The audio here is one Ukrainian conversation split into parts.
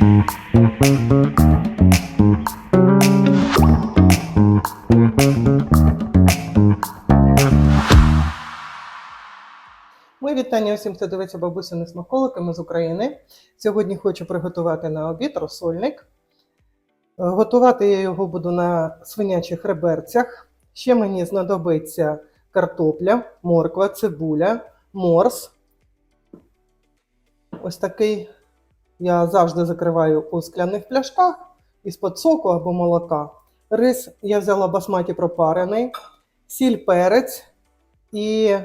Ми вітання усім, хто дивиться бабусини смаколики. Ми з України. Сьогодні хочу приготувати на обід розсольник. Е, Готувати я його буду на свинячих реберцях. Ще мені знадобиться картопля, морква, цибуля, морс. Ось такий я завжди закриваю у скляних пляшках із-под соку або молока. Рис я взяла басматі пропарений, сіль, перець і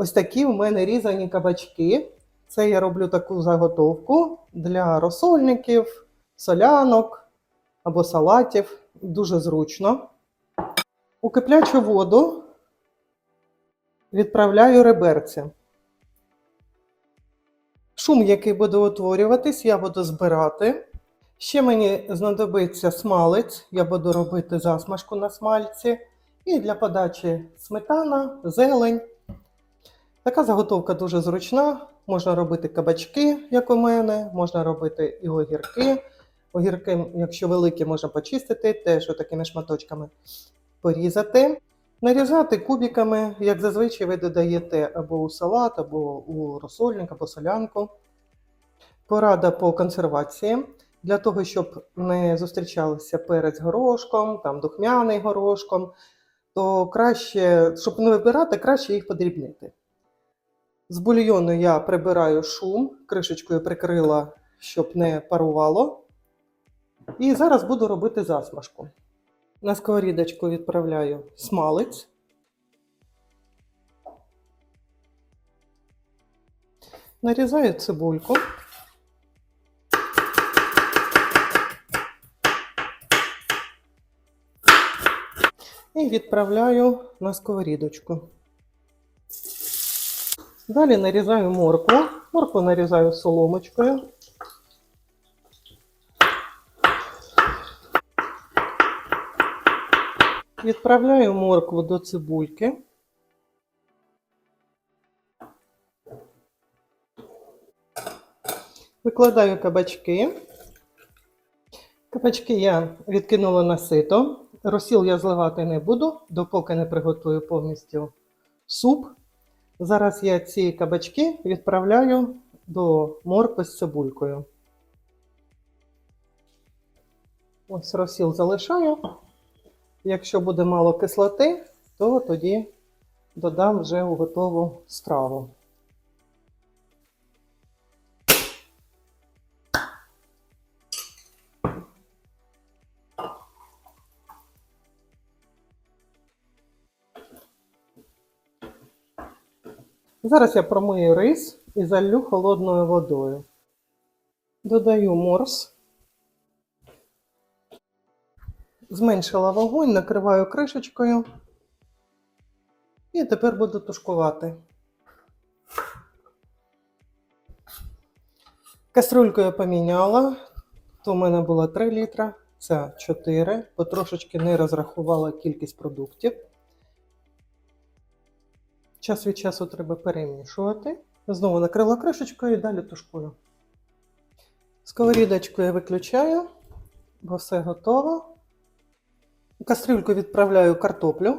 Ось такі в мене різані кабачки. Це я роблю таку заготовку для розсольників, солянок або салатів. Дуже зручно. У киплячу воду відправляю реберці. Шум, який буде утворюватись, я буду збирати. Ще мені знадобиться смалець, я буду робити засмажку на смальці. І для подачі сметана, зелень. Така заготовка дуже зручна. Можна робити кабачки, як у мене, можна робити і огірки. Огірки, якщо великі, можна почистити, теж такими шматочками порізати. Нарізати кубиками, як зазвичай ви додаєте або у салат, або у розсольник, або солянку. Порада по консервації. Для того, щоб не зустрічалися перець горошком, там духмяний горошком, то краще, щоб не вибирати, краще їх подрібнити. З бульйону я прибираю шум, кришечкою прикрила, щоб не парувало. І зараз буду робити засмажку. На сковорідочку відправляю смалець. Нарізаю цибульку. І відправляю на сковорідочку. Далі нарізаю моркву. Моркву нарізаю соломочкою. Відправляю моркву до цибульки. Викладаю кабачки. Кабачки я відкинула на сито. Розсіл я зливати не буду, допоки не приготую повністю суп. Зараз я ці кабачки відправляю до моркви з цибулькою. Ось розсіл залишаю. Якщо буде мало кислоти, то тоді додам вже у готову страву. Зараз я промию рис і залью холодною водою. Додаю морс. Зменшила вогонь, накриваю кришечкою. І тепер буду тушкувати. Каструльку я поміняла. То в мене було 3 літра, це 4. Потрошечки не розрахувала кількість продуктів. Час від часу треба перемішувати. Знову накрила кришечкою і далі тушкую. Сковорідочку я виключаю, бо все готово. У кастрюльку відправляю картоплю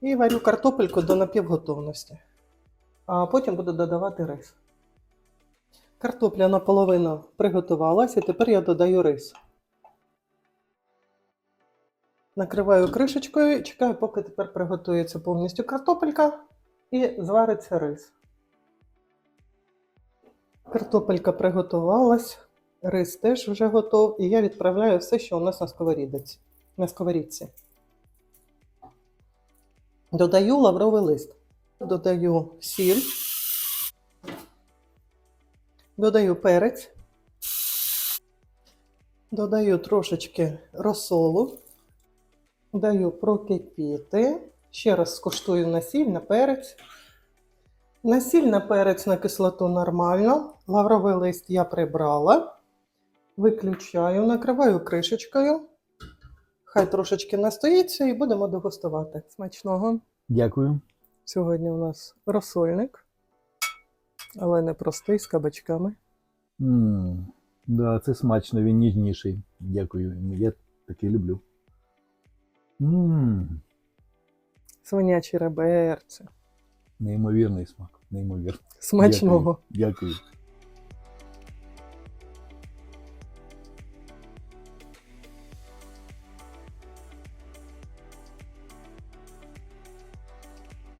і варю картопельку до напівготовності. А потім буду додавати рис. Картопля наполовину приготувалась, і тепер я додаю рис. Накриваю кришечкою і чекаю, поки тепер приготується повністю картопелька і звариться рис. Картопелька приготувалась, рис теж вже готов, і я відправляю все, що у нас на сковорідці. На сковорідці. Додаю лавровий лист. Додаю сіль. Додаю перець. Додаю трошечки розсолу. Даю прокипіти. Ще раз скуштую на сіль, на перець. На сіль, на перець, на кислоту нормально. Лавровий лист я прибрала. Виключаю, накриваю кришечкою. Хай трошечки настоїться і будемо дегустувати. Смачного. Дякую. Сьогодні у нас розсольник, але не простий з кабачками. м Да, це смачно, він ніжніший. Дякую. Я таке люблю. Мм, Свинячі реберці. неймовірний смак. Неймовірний. Смачного. Дякую. Дякую.